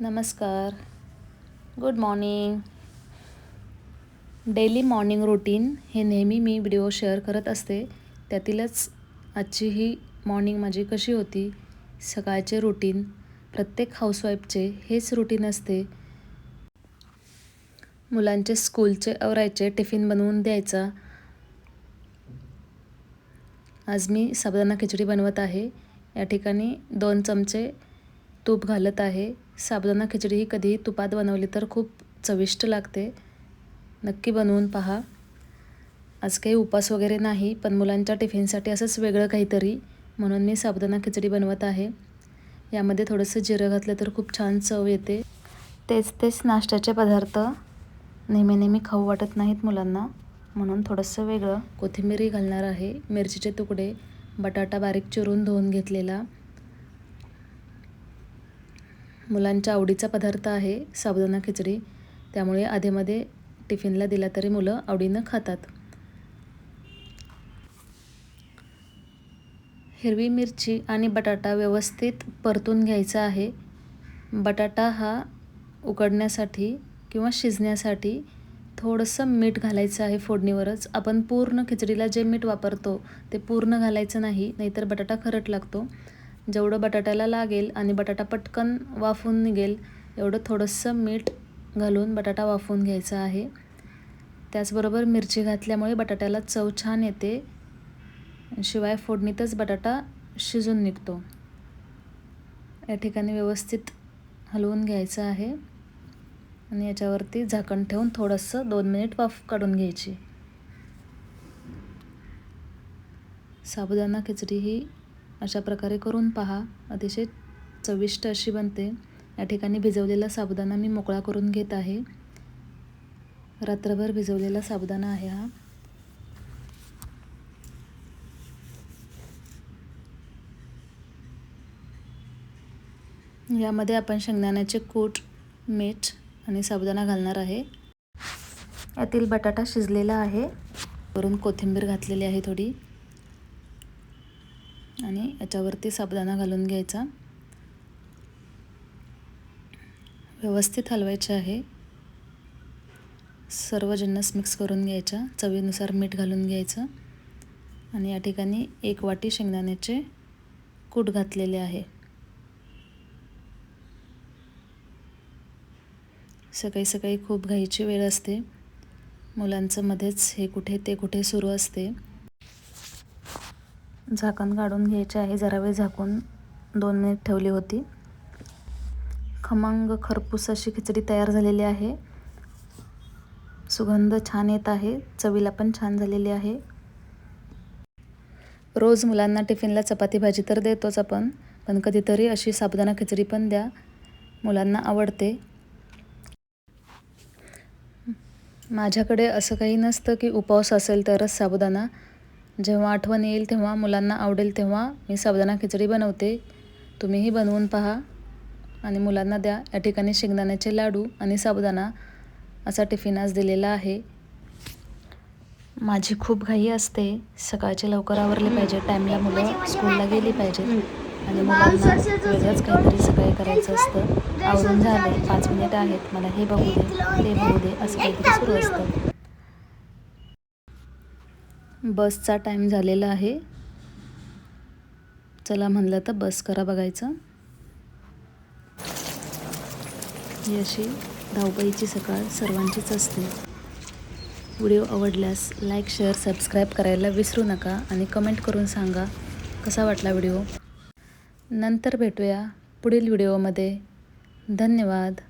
नमस्कार. Good morning daily morning routine हे नेहमी मी व्हिडिओ शेअर करत असते. त्यातीलच आजची ही मॉर्निंग माझी कशी होती? सकाळचे रुटीन प्रत्येक हाऊसवाईफचे हेच रुटीन असते. मुलांचे स्कूलचे आवरायचे टिफिन बनवून द्यायचा. आज मी साबुदाणा खिचडी बनवत आहे. या ठिकाणी दोन चमचे तूप घालत आहे. साबुदाणा खिचडी ही कधीही तुपात बनवली तर खूप चविष्ट लागते. नक्की बनवून पहा. आज काही उपास वगैरे नाही पण मुलांच्या टिफिनसाठी असंच वेगळं काहीतरी म्हणून मी साबुदाणा खिचडी बनवत आहे. यामध्ये थोडंसं जिरं घातलं तर खूप छान चव येते. तेच तेच नाश्त्याचे पदार्थ नेहमी नेहमी खाऊ वाटत नाहीत मुलांना म्हणून थोडंसं वेगळं. कोथिंबीरही घालणार आहे मिरचीचे तुकडे बटाटा बारीक चिरून धुवून घेतलेला मुलांच्या आवडीचा पदार्थ आहे साबुदाणा खिचडी. त्यामुळे आधेमध्ये टिफिनला दिला तरी मुलं आवडीनं खातात. हिरवी मिरची आणि बटाटा व्यवस्थित परतून घ्यायचा आहे. बटाटा हा उकडण्यासाठी किंवा शिजण्यासाठी थोडंसं मीठ घालायचं आहे फोडणीवरच. आपण पूर्ण खिचडीला जे मीठ वापरतो ते पूर्ण घालायचं नाही नाहीतर बटाटा खरट लागतो. जेवढं बटाट्याला लागेल आणि बटाटा पटकन वाफून निघेल एवढं थोडंसं मीठ घालून बटाटा वाफवून घ्यायचा आहे. त्याचबरोबर मिरची घातल्यामुळे बटाट्याला चव छान येते. शिवाय फोडणीतच बटाटा शिजून निघतो. या ठिकाणी व्यवस्थित हलवून घ्यायचं आहे. आणि याच्यावरती झाकण ठेवून थोडंसं दोन मिनिट वाफ काढून घ्यायची. साबुदाणा खिचडी ही अशा प्रकारे करून पहा. अतिशय चविष्ट अशी बनते. या ठिकाणी भिजवलेला साबुदाणा मी मोकळा करून घेत आहे. रात्रभर भिजवलेला साबुदाणा आहे हा. यामध्ये आपण शेंगदाण्याचे कूट मीठ आणि साबुदाणा घालणार आहे. यातील बटाटा शिजलेला आहे. वरून कोथिंबीर घातलेली आहे थोडी. आणि याच्यावरती साबुदाणा घालून घ्यायचा. व्यवस्थित हलवायचे आहे. सर्व जिन्नस मिक्स करून घ्यायच्या. चवीनुसार मीठ घालून घ्यायचं. आणि या ठिकाणी एक वाटी शेंगदाण्याचे कूट घातलेले आहे. सकाळी सकाळी खूप घाईची वेळ असते. मुलांचं मध्येच हे कुठे ते कुठे सुरू असते. झाकण काढून घ्यायचे आहे. जरा वेळ झाकून दोन मिनिट ठेवली होती. खमंग खरपूस अशी खिचडी तयार झालेली आहे. सुगंध छान येत आहे. चवीला पण छान झालेली आहे. रोज मुलांना टिफिनला चपाती भाजी तर देतोच आपण पण कधीतरी अशी साबुदाणा खिचडी पण द्या. मुलांना आवडते. माझ्याकडे असं काही नसतं की उपवास असेल तरच साबुदाणा. जेव्हा आठवण येईल तेव्हा मुलांना आवडेल तेव्हा मी साबुदाणा खिचडी बनवते. तुम्हीही बनवून पहा आणि मुलांना द्या. या ठिकाणी शेंगदाण्याचे लाडू आणि साबुदाणा असा टिफिन आज दिलेला आहे. माझी खूप घाई असते. सकाळचे लवकर आवरले पाहिजे. टाईमला मुलं स्कूलला गेली पाहिजेत. आणि मुलांना वेगळंच काहीतरी सकाळी करायचं असतं. आवरून झालं पाच मिनिट आहेत. मला हे बघू दे ते बघू दे असं काहीतरी सुरू असतं. बसचा टाईम झालेला आहे. चला म्हणलं तर बस करा बघायचं. ही अशी धावपळीची सकाळ सर्वांचीच असते. व्हिडिओ आवडल्यास लाईक शेअर सबस्क्राईब करायला विसरू नका आणि कमेंट करून सांगा कसा वाटला व्हिडिओ. नंतर भेटूया पुढील व्हिडिओमध्ये. धन्यवाद.